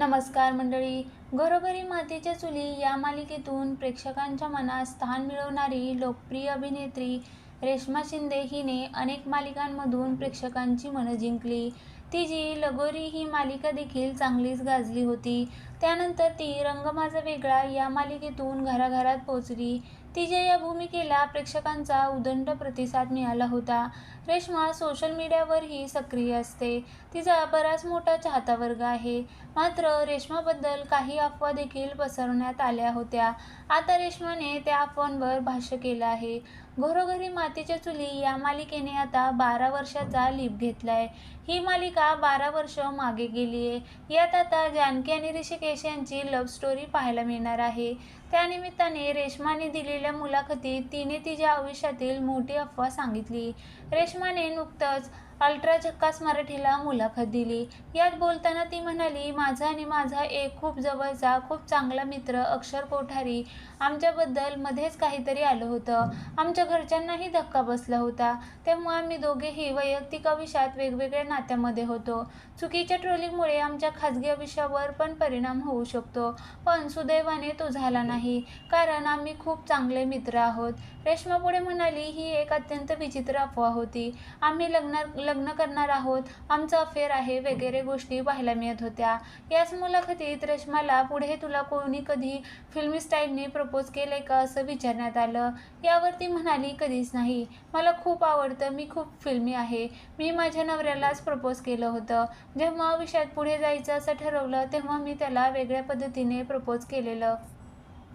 नमस्कार मंडळी. घरोघरी मातीच्या चुली या मालिकेतून प्रेक्षकांच्या मनात स्थान मिळवणारी लोकप्रिय अभिनेत्री रेश्मा शिंदे हिने अनेक मालिकांमधून प्रेक्षकांची मनं जिंकली. तिची लगोरी ही मालिका देखील चांगलीच गाजली होती. त्यानंतर ती रंग माझा वेगळा या मालिकेतून घराघरात पोचली तिच्या या भूमिकेला प्रेक्षकांचा उदंड प्रतिसाद मिळाला होता. रेश्मा सोशल मीडियावरही सक्रिय असते. तिचा बराच मोठा चाहता वर्ग आहे. मात्र रेश्माबद्दल काही अफवा देखील पसरवण्यात आल्या होत्या. आता रेश्माने त्या अफवांवर भाष्य केलं आहे. घरोघरी मातीच्या चुली या मालिकेने आता बारा वर्षाचा लीप घेतलाय. ही मालिका बारा वर्ष मागे गेली आहे यात आता जानकी आणि ऋषिकेश यांची लव्ह स्टोरी पाहायला मिळणार आहे. त्यानिमित्ताने रेश्माने दिलेली दिलेल्या मुलाखतीत तिने तिच्या आयुष्यातील मोठी अफवा सांगितली. रेश्माने नुकतंच अल्ट्रा झक्कास मराठीला मुलाखत दिली. यात बोलताना ती म्हणाली माझा आणि माझा एक खूप जवळचा खूप चांगला मित्र अक्षर कोठारी आमच्याबद्दल मध्येच काहीतरी आलं होतं. आमच्या घरच्यांनाही धक्का बसला होता. तेव्हा आम्ही दोघेही वैयक्तिक आयुष्यात वेगवेगळ्या नात्यामध्ये होतो. चुकीच्या ट्रोलिंगमुळे आमच्या खाजगी आयुष्यावर पण परिणाम होऊ शकतो. पण सुदैवाने तो झाला नाही. कारण आम्ही खूप चांगले मित्र आहोत. रेश्मा पुढे म्हणाली ही एक अत्यंत विचित्र अफवा होती. आम्ही लग्न लग्न करणार आहोत. आमचं अफेअर आहे वगैरे गोष्टी पाहायला मिळत होत्या. याच मुलाखतीत रेश्माला पुढे तुला कोणी कधी फिल्मी स्टाईलने प्रपोज केले का असं विचारण्यात आलं. यावर ती म्हणाली कधीच नाही. मला खूप आवडतं. मी खूप फिल्मी आहे. मी माझ्या नवऱ्यालाच प्रपोज केलं होतं. जेव्हा विषयात पुढे जायचं असं ठरवलं तेव्हा मी त्याला वेगळ्या पद्धतीने प्रपोज केलेलं.